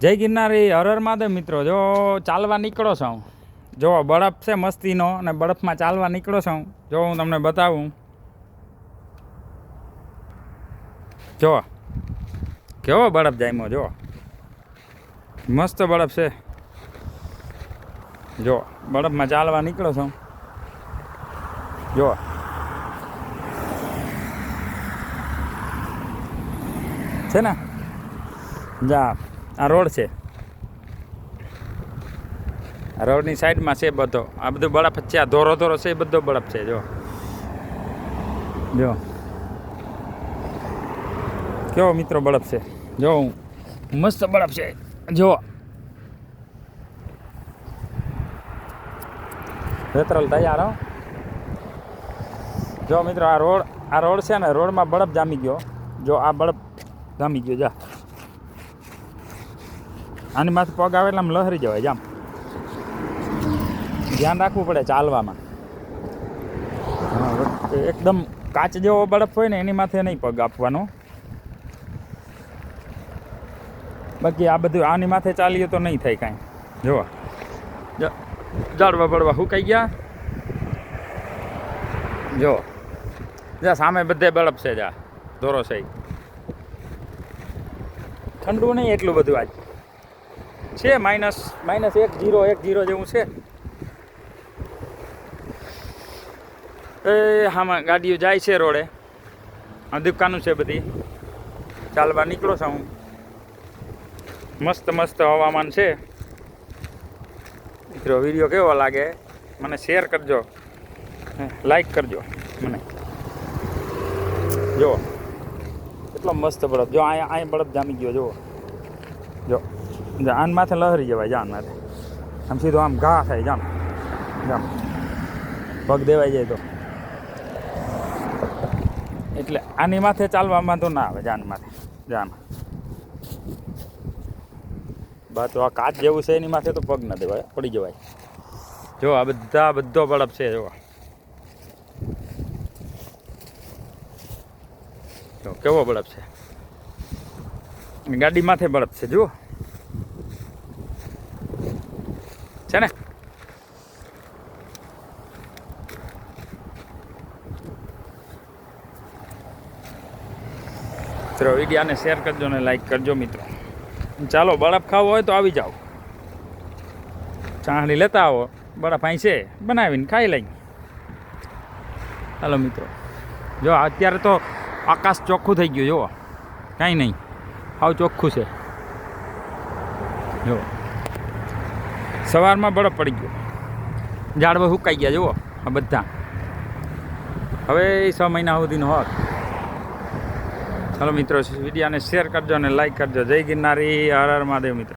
જય ગિરનારી હરર મહાદેવ મિત્રો. જો ચાલવા નીકળો છો. હું જો બરફ છે મસ્તીનો અને બરફમાં ચાલવા નીકળો છો. હું જો હું તમને બતાવું. જો, કેવો બરફ જામ્યો, જો. મસ્ત બરફ છે. જો, બરફમાં ચાલવા નીકળો છો. જો. છે ને? જા. આ રોડ છે. આ રોડની સાઈડમાં છે બધો. આ બધો બરફ છે, આ ધોરો ધોરો છે, એ બધો બળફ છે, જો. જો. કેવો મિત્રો બળફ છે? જો, મસ્ત બળફ છે. જો. રેતરલ તૈયાર, હો. જો મિત્રો, આ રોડ આ રોડ છે ને, રોડમાં બરફ જામી ગયો. જો, આ બળફ જામી ગયો, જા. આની માથે પગ આવે એટલે આમ લહરી જવાય જામ ધ્યાન રાખવું પડે ચાલવામાં એકદમ કાચ જેવો બરફ હોય ને એની માથે નહીં પગ આપવાનો. બાકી આ બધું આની માથે ચાલીએ તો નહીં થાય કાંઈ. જુઓ ઝાડવા બળવા હુકાઈ ગયા. જો. જા, સામે બધે બરફ છે જા. ધોરો છે ઠંડુ નહીં એટલું બધું આજ. છે, માઇનસ માઇનસ એક જીરો એક જીરો જેવું છે. એ હામાં ગાડીઓ જાય છે રોડે. આ દુકાનો છે બધી. ચાલવા નીકળો છું હું. મસ્ત મસ્ત હવામાન છે. મિત્રો, વીડિયો કેવો લાગે? મને શેર કરજો. લાઈક કરજો મને. જો એટલો મસ્ત બળદ. જો, અહીંયા અહીંયા બળદ જામી ગયો, જુઓ. જો. જો આન માથે લહરી જવાય જાન માથે આમ સીધો આમ ઘા થાય જામ જામ પગ દેવાઈ જાય તો એટલે આની માથે ચાલવામાં તો ના આવે, જાન માથે. જાન. બા તો આ કાચ જેવું છે એની માથે તો પગ ના દેવાય, પડી જવાય. જો, આ બધા બધો બળફ છે, જો. કેવો બળફ છે? ગાડી માથે બળફ છે, જુઓ. છે ને? મિત્રો, વિડીયાને શેર કરજો ને લાઈક કરજો મિત્રો. ચાલો, બરફ ખાવો હોય તો આવી જાઓ. ચાહણી લેતા આવો. બરફ અહીં છે. બનાવીને ખાઈ લઈ ચાલો મિત્રો. જો, અત્યારે તો આકાશ ચોખ્ખું થઈ ગયું, જુઓ. કાંઈ નહીં. આવું ચોખ્ખું છે. જો. સવારમાં બરફ પડી ગયો. ઝાડવા સુકાઈ ગયા, જુઓ, આ બધા. હવે એ છ મહિના સુધીનો હોત. ચાલો મિત્રો, વિડીયાને શેર કરજો અને લાઈક કરજો. જય ગિરનારી, હર હર મહાદેવ મિત્રો.